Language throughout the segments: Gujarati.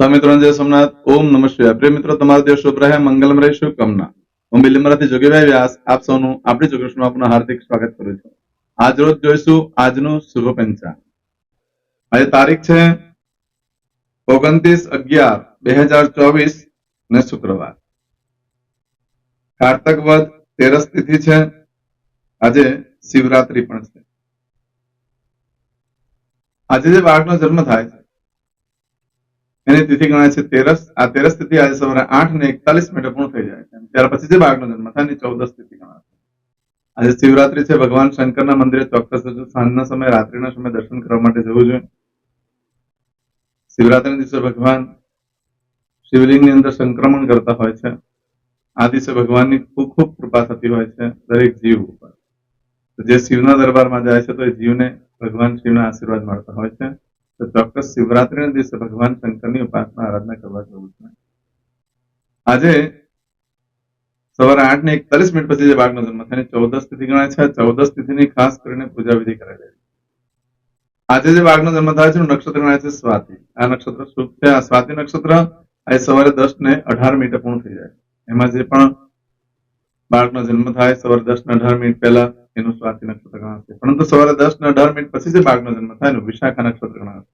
સ્વામી ત્રણજય સોમનાથ. ઓમ નમ શિવાય. પ્રિય મિત્રો, તમારો દિવસ શુભ રહે. મંગલમ રહે. શુભકામના હું બિલીમરાથી જોગીભાઈ વ્યાસ. આપ સૌનું, આપણી જોગેશનું આપનું હાર્દિક સ્વાગત કરું છું. આજ રોજ જોઈશું આજનું શુભ પંચાંગ આજે તારીખ છે ઓગણત્રીસ અગિયાર બે હજાર ચોવીસ ને શુક્રવાર. કારતક વધ તેરસ તિથિ છે. આજે શિવરાત્રી પણ છે. આજે જે બાળકનો જન્મ થાય છે એની તિથિ ગણાય છે તેરસ. આ તેરસ તિથિ આજે સવારે આઠ ને એકતાલીસ મિનિટે પૂર્ણ થઈ જાય છે. ત્યાર પછી જે બાળકનો જન્મ થાય એની ચૌદસ તિથિ ગણાય છે. આજે શિવરાત્રી છે. ભગવાન શંકરના મંદિરે ચોક્કસ સાંજના સમયે, રાત્રિના સમયે દર્શન કરવા માટે જવું જોઈએ. શિવરાત્રીના દિવસે ભગવાન શિવલિંગની અંદર સંક્રમણ કરતા હોય છે. આ દિવસે ભગવાનની ખૂબ ખૂબ કૃપા થતી હોય છે દરેક જીવ ઉપર. જે શિવના દરબારમાં જાય છે તો એ જીવને ભગવાન શિવના આશીર્વાદ મળતા હોય છે. તો ચોક્કસ શિવરાત્રીના દિવસે ભગવાન શંકરની ઉપાસના આરાધના કરવા જવું છે. આજે સવારે આઠ ને એકતાલીસ મિનિટ પછી જે બાળકનો જન્મ થાય ચૌદસ તિથિ ગણાય છે. ચૌદસ તિથિની ખાસ કરીને પૂજા વિધિ કરાયેલી આજે જે બાળકનો જન્મ થાય છે નક્ષત્ર ગણાય છે સ્વાતિ. આ નક્ષત્ર શુભ છે. આ સ્વાતિ નક્ષત્ર આજે સવારે દસ ને અઢાર મિનિટે પૂર્ણ થઈ જાય. એમાં જે પણ બાળકનો જન્મ થાય, સવારે દસ ને અઢાર મિનિટ પહેલા એનું સ્વાતિ નક્ષત્ર ગણાશે. પરંતુ સવારે દસ ને અઢાર મિનિટ પછી જે બાળકનો જન્મ થાય એનું વિશાખા નક્ષત્ર ગણાશે.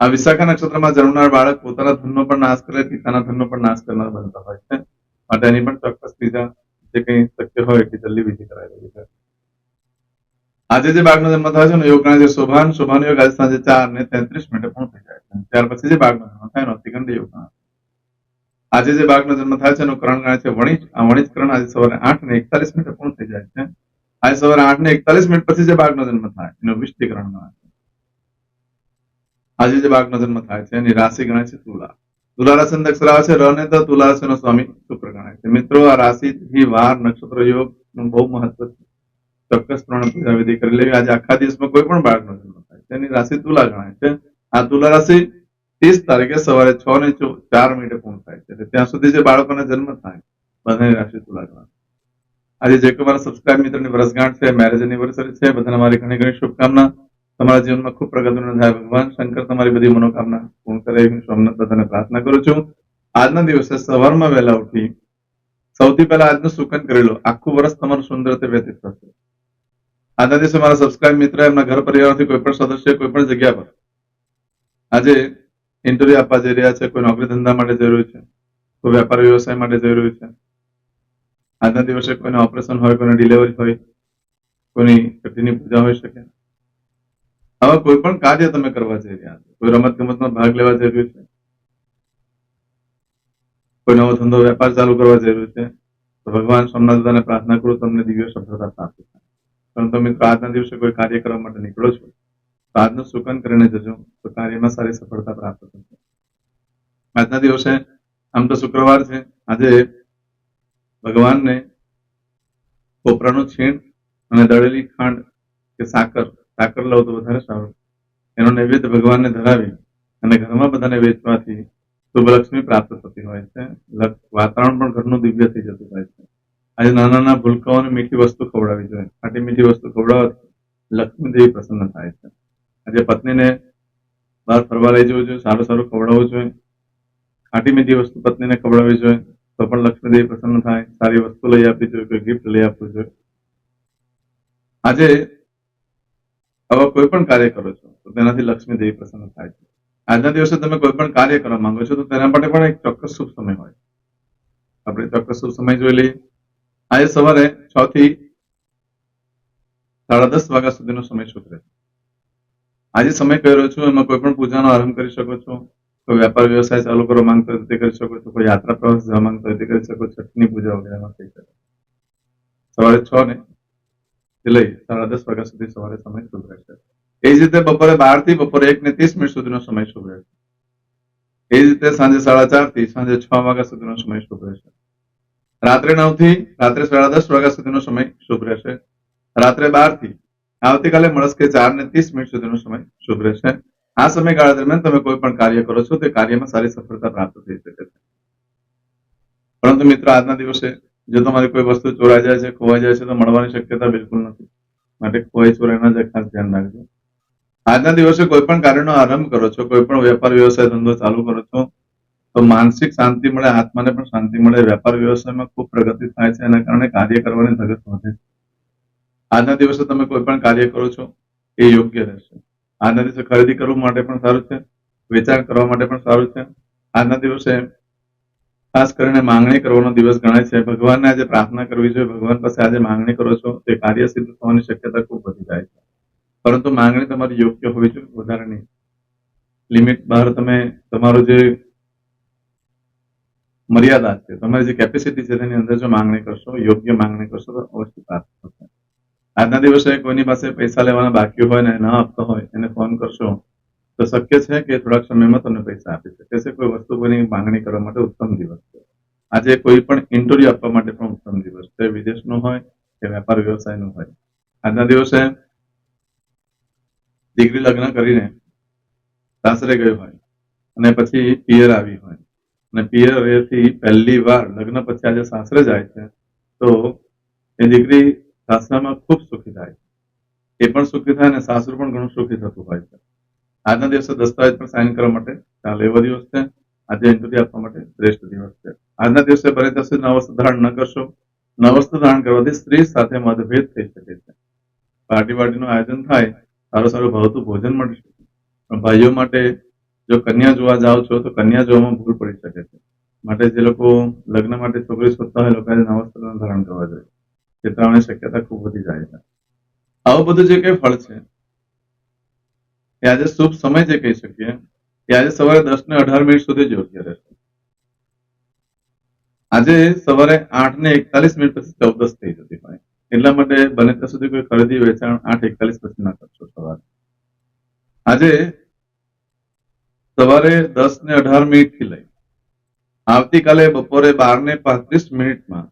આ વિશાખા નક્ષત્રમાં જન્મનાર બાળક પોતાના ધનનો પણ નાશ કરે, પિતાના ધનનો પણ નાશ કરનાર બનતા હોય છે. માટે એની પણ ચોક્કસ બીજા જે કંઈ શક્ય હોય એટલી જલ્દી વિધિ કરાવી દેવી છે આજે જે બાળકનો જન્મ થાય છે ને યોગ ગણાય શોભાન. શોભાન યોગ આજે સાંજે ચાર ને તેત્રીસ મિનિટે પૂર્ણ થઈ જાય છે. ત્યાર પછી જે બાળકનો જન્મ થાય એનો અતિગંડ યોગ આજે જે બાળકનો જન્મ થાય છે એનું કરણ ગણાય છે વણિજ આ વણિજ કરણ આજે સવારે આઠ ને એકતાલીસ મિનિટે પૂર્ણ થઈ જાય છે. આજે સવારે આઠ ને એકતાલીસ મિનિટ પછી જે બાળકનો જન્મ થાય એનું વિષ્ટિકરણ ગણાય છે આજે જે બાળકનો જન્મ થાય છે એની રાશિ ગણાય છે તુલા તુલા રાશિ અક્ષર છે રને તો તુલા રાશિનો સ્વામી શુક્ર ગણાય છે મિત્રો આ રાશિથી વાર નક્ષત્ર યોગનું બહુ મહત્વ છે ચોક્કસ પ્રમાણે પૂજાવિધિ કરી લેવી આજે આખા દિવસમાં કોઈ પણ બાળકનો જન્મ થાય એની રાશિ તુલા ગણાય છે આ તુલા રાશિ ત્રીસ તારીખે સવારે છ ને ચાર મિનિટે પૂર્ણ થાય છે ત્યાં સુધી જે બાળકોને જન્મ થાય બધાની રાશિ તુલા ગણાય આજે જે કોઈ મારા સબસ્ક્રાઇબ મિત્રની વર્ષગાંઠ છે મેરેજ એનિવર્સરી છે, બધાને મારી ઘણી ઘણી શુભકામના. તમારા જીવનમાં ખૂબ પ્રગતિનો થાય ભગવાન. શંકર, તમારી બધી મનોકામના પૂર્ણ કરે હું સોમનાથ બધાને પ્રાર્થના કરું છું. આજના દિવસે સવારમાં વહેલા ઉઠી સૌથી પહેલા આજનું સુકન કરી લો. આખું વર્ષ તમારું સુંદર રીતે વ્યતીત થશે. આજના દિવસે મારા સબસ્ક્રાઇબ મિત્ર, એમના ઘર પરિવારથી કોઈ પણ સદસ્ય, કોઈ પણ જગ્યા પર આજે ઇન્ટરવ્યુ આપવા જઈ રહ્યા છે, કોઈ નોકરી ધંધા માટે જરૂરી છે, કોઈ વેપાર વ્યવસાય માટે જરૂરી છે. આજના દિવસે કોઈને ઓપરેશન હોય, કોઈને ડિલિવરી હોય, કોઈની પતિની પૂજા હોઈ શકે. આવા કોઈ પણ કાર્ય તમે કરવા જઈ રહ્યા છો. કોઈ રમત ગમતમાં ભાગ લેવા જરૂરી છે? કોઈ નવો ધંધો, વેપાર ચાલુ કરવા જરૂરી છે? તો ભગવાન સોમનાથ દાદાને પ્રાર્થના કરું, તમને દિવ્ય સફળતા પ્રાપ્ત થાય. પરંતુ મિત્રો આજના દિવસે કોઈ કાર્ય કરવા માટે નીકળો છો? તો આજનું સુકન કરીને જજો, તો કાર્યમાં સારી સફળતા પ્રાપ્ત થશે. આજના દિવસે, આમ તો શુક્રવાર છે. આજે ભગવાનને કોપરાનું છીણ અને દળેલી ખાંડ કે સાકર સાકર લઉં તો વધારે સારું. એનો નૈવેદ્ય ભગવાનને ધરાવી અને ઘરમાં બધાને વેચવાથી શુભ લક્ષ્મી પ્રાપ્ત થતી હોય છે. વાતાવરણ પણ ઘરનું દિવ્ય થઈ જતું હોય છે. આજે નાના નાના ભૂલકાઓને મીઠી વસ્તુ ખવડાવી જોઈએ. ખાટી મીઠી વસ્તુ ખવડાવવાથી લક્ષ્મી દેવી પ્રસન્ન થાય છે. આજે પત્નીને બહાર ફરવા લઈ જવું જોઈએ, સારું સારું ખવડાવવું જોઈએ. ખાટી મીઠી વસ્તુ પત્નીને ખવડાવવી જોઈએ. તો પણ લક્ષ્મીદેવી પ્રસન્ન થાય, સારી વસ્તુ લઈ આપવી જોઈએ ગિફ્ટ લઈ આપવું જોઈએ આજે આવા કોઈ પણ કાર્ય કરો છો, તો તેનાથી લક્ષ્મીદેવી પ્રસન્ન થાય છે. આજના દિવસે તમે કોઈ પણ કાર્ય કરવા માંગો છો, તો તેના માટે પણ એક ચોક્કસ શુભ સમય હોય. આપણે ચોક્કસ શુભ સમય જોઈ લઈએ. આજે સવારે છ થી સાડા દસ વાગ્યા સુધીનો સમય શુભ રહેશે આજે સમય કહી રહ્યો છું? એમાં કોઈ પણ પૂજાનો આરંભ કરી શકો છો? કોઈ વેપાર વ્યવસાય ચાલુ કરવા માંગતો હોય તે કરી શકો છો કોઈ યાત્રા પ્રવાસ જવા માંગતો હોય તે કરી શકો છઠની પૂજા વગેરેમાં થઈ શકે. સવારે છ ને લઈ સાડા દસ વાગ્યા સુધી સવારે સમય શુભ રહેશે. એ જ રીતે બપોરે બારથી બપોરે એક ને ત્રીસ મિનિટ સુધીનો સમય શુભ રહેશે. એ જ રીતે સાંજે સાડા ચારથી સાંજે છ વાગ્યા સુધીનો સમય શુભ રહેશે. રાત્રે નવથી રાત્રે સાડા દસ વાગ્યા સુધીનો સમય શુભ રહેશે. રાત્રે બારથી આવતીકાલે મળસ્કે ચાર ને ત્રીસ મિનિટ સુધીનો સમય શુભ રહેશે. આ સમયગાળા દરમિયાન તમે કોઈ પણ કાર્ય કરો છો, તે કાર્યમાં સારી સફળતા પ્રાપ્ત થઈ શકે છે. પરંતુ મિત્રો, આજના દિવસે જો તમારી કોઈ વસ્તુ ચોરાઈ જાય છે, ખોવાઈ જાય છે, તો મળવાની શક્યતા બિલકુલ નથી. માટે ખોવાઈ ચોરાઈ ન ખાસ ધ્યાન રાખજો. આજના દિવસે કોઈ પણ કાર્યનો આરંભ કરો છો, કોઈ પણ વેપાર, વ્યવસાય, ધંધો ચાલુ કરો છો, તો માનસિક શાંતિ મળે, આત્માને પણ શાંતિ મળે, વેપાર, વ્યવસાયમાં ખૂબ પ્રગતિ થાય છે, એના કારણે કાર્ય કરવાની ધગત વધે છે. આજના દિવસે તમે કોઈ પણ કાર્ય કરો છો, એ યોગ્ય રહેશે. આજના દિવસે ખરીદી કરવા માટે પણ સારું છે, વેચાણ કરવા માટે પણ સારું છે. આજના દિવસે ખાસ કરીને માંગણી કરવાનો દિવસ ગણાય છે. ભગવાનને આજે પ્રાર્થના કરવી જોઈએ. ભગવાન પાસે આજે માંગણી કરો છો, તે કાર્ય સિદ્ધ થવાની શક્યતા ખૂબ વધી જાય છે. પરંતુ માંગણી તમારી યોગ્ય હોવી જોઈએ વધારે નહીં લિમિટ બહાર તમે, તમારું જે મર્યાદા છે, તમારી જે કેપેસિટી છે, તેની અંદર જો માંગણી કરશો, યોગ્ય માંગણી કરશો, તો અવશ્ય પ્રાપ્ત થશે. આજના દિવસે કોઈની પાસે પૈસા લેવાના બાકી હોય ને ન આપતો હોય, એને ફોન કરશો, તો શક્ય છે કે થોડાક સમયમાં તમને પૈસા આપી શકે. છે કોઈ વસ્તુ કોઈની માંગણી કરવા માટે ઉત્તમ દિવસ છે. આજે કોઈ પણ ઇન્ટરવ્યુ આપવા માટે પણ ઉત્તમ દિવસ છે. વિદેશનો હોય કે વેપાર વ્યવસાયનો હોય. આજના દિવસે ડિગ્રી લગ્ન કરીને સાસરે ગયો હોય અને પછી પિયર આવી હોય અને પિયરથી પહેલી વાર લગ્ન પછી આજે સાસરે જાય છે, તો એ દીકરી સાસરામાં ખૂબ સુખી થાય એ પણ સુખી થાય અને સાસરું પણ ઘણું સુખી થતું હોય છે. આજના દિવસે દસ્તાવેજ પણ સાઇન કરવા માટે ચાલે એવો દિવસ છે. આજે ઇન્ટરવ્યુ આપવા માટે શ્રેષ્ઠ દિવસ છે. આજના દિવસે બને થશે નવસ્ત્ર ધારણ ન કરશો નવસ્ત્ર ધારણ કરવાથી સ્ત્રી સાથે મતભેદ થઈ શકે છે. પાર્ટી વાર્ટીનું આયોજન થાય, સારું સારું ભાવતું ભોજન મળી શકે. પણ ભાઈઓ માટે જો કન્યા જોવા જાઓ છો, તો કન્યા જોવામાં ભૂલ પડી શકે છે. માટે જે લોકો લગ્ન માટે છોકરી શોધતા હોય લોકોએ નવસ્ત્રનું ધારણ કરવા જોઈએ. છેતરાવાની શક્યતા ખૂબ વધી જાય છે. આવું બધું જે કઈ ફળ છે, એ આજે શુભ સમય જે કહી શકીએ, એ આજે સવારે દસ ને અઢાર મિનિટ સુધી યોગ્ય રહેશે. આજે સવારે આઠ ને એકતાલીસ મિનિટ પછી ચૌદસ થઈ જતી હોય. એટલા માટે બને ત્યાં સુધી કોઈ ખરીદી, વેચાણ આઠ, એકતાલીસ પછી ના કરશો સવારે. આજે સવારે દસ ને અઢાર મિનિટથી લઈ, આવતીકાલે બપોરે બાર ને પાંત્રીસ મિનિટમાં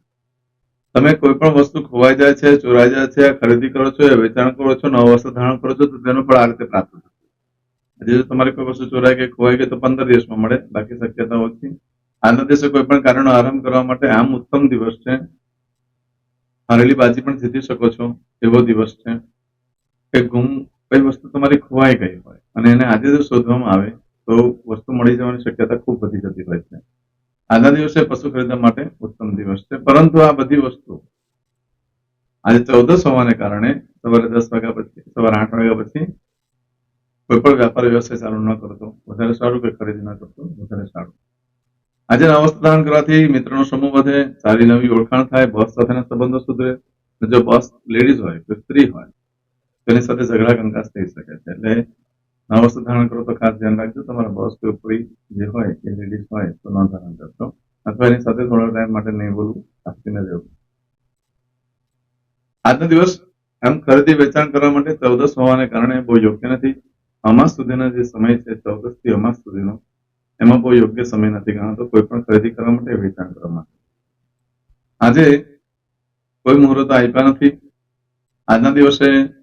તમે કોઈ પણ વસ્તુ ખોવાઈ જાય છે, ચોરાઈ જાય છે, ખરીદી કરો છો વેચાણ કરો છો, નવા વસ્તુ ધારણ કરો છો, તો તેનું ફળ આ રીતે પ્રાપ્ત થશે આજે જો તમારી કોઈ વસ્તુ ચોરાઈ કે ખોવાઈ ગઈ, તો પંદર દિવસમાં મળે. બાકી શક્યતા ઓછી. આજના દિવસે કોઈ પણ કારણો આરંભ કરવા માટે આમ ઉત્તમ દિવસ છે. હારેલી બાજી પણ જીતી શકો છો. એવો દિવસ છે કે ગુમ કઈ વસ્તુ તમારી ખોવાઈ ગઈ હોય અને એને આજે જો શોધવામાં આવે, તો વસ્તુ મળી જવાની શક્યતા ખૂબ વધી જતી હોય છે. આજના દિવસે પશુ ખરીદવા માટે ઉત્તમ દિવસ છે. પરંતુ આ બધી વસ્તુ આજે ચૌદસ હોવાને કારણે સવારે દસ વાગ્યા પછી, સવારે આઠ વાગ્યા પછી કોઈ પણ વ્યાપાર વ્યવસાય ચાલુ ન કરતો, વધારે સારું કે ખરીદી ન કરતો, વધારે સારું. આજે અવસ્થા ધારણ કરવાથી મિત્રનો સમૂહ વધે, સારી નવી ઓળખાણ થાય બોસ સાથેના સંબંધો સુધરે જો બોસ લેડીઝ હોય કે સ્ત્રી હોય, તેની સાથે ઝઘડા કંકાસ થઈ શકે છે. એટલે નવસ્થ ધારણ કરો તો ખાસ ધ્યાન રાખજો. તમારા બોસ કે ઉપરી જે હોય કે લેડીઝ હોય તો ન ધારણ કરશો. અથવા એની સાથે થોડા ટાઈમ માટે નહીં બોલવું આપીને રહેવું. આજનો દિવસ આમ ખરીદી વેચાણ કરવા માટે ચૌદસ હોવાને કારણે બહુ યોગ્ય નથી. અમાસ સુધીનો જે સમય છે, ચૌદસથી અમાસ સુધીનો, એમાં બહુ યોગ્ય સમય નથી ગણાતો કોઈ પણ ખરીદી કરવા માટે, વેચાણ કરવા માટે. આજે કોઈ મુહૂર્ત આપ્યા નથી. આજના દિવસે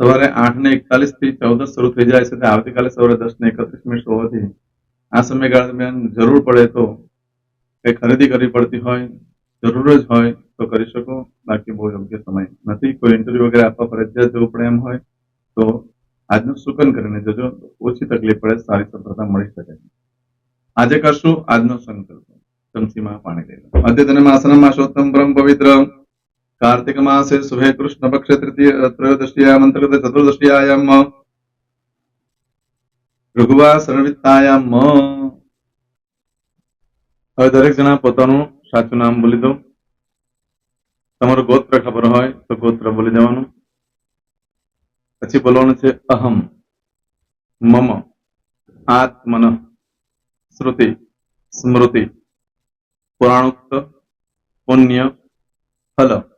સવારે આઠ ને એકતાલીસથી ચૌદસ શરૂ થઈ જાય છે આવતીકાલે સવારે દસ ને એકત્રીસ મિનિટ હોવાથી આ સમયગાળા દરમિયાન જરૂર પડે તો કઈ ખરીદી કરવી પડતી હોય, જરૂર જ હોય તો કરી શકો. બાકી બહુ યોગ્ય સમય નથી. કોઈ ઇન્ટરવ્યુ વગેરે આપવા ફરજિયાત જવું પડે એમ હોય તો આજનું સુકન કરીને જજો. ઓછી તકલીફ પડે, સારી સફળતા મળી શકે. આજે કરશું આજનો સંકલ્પ. ચમચીમાં પાણી લઈ લો. અદ્યતન માસનમ માસોત્તમ બ્રહ્મ પવિત્ર કાર્તિક માસે શુભે કૃષ્ણ પક્ષ चतुर्दश्यायाम् ત્રયોદશીયામ અંતર્ગત ચતુર્દશીયામ ભૃગુવા હવે દરેક જણા પોતાનું સાચું નામ બોલી દો તમારું ગોત્ર ખબર હોય તો ગોત્ર બોલી દેવાનું. પછી બોલવાનું છે અહમ, મમ, આત્મન, શ્રુતિ, સ્મૃતિ, પુરાણોક્ત, પુણ્ય, ફલ.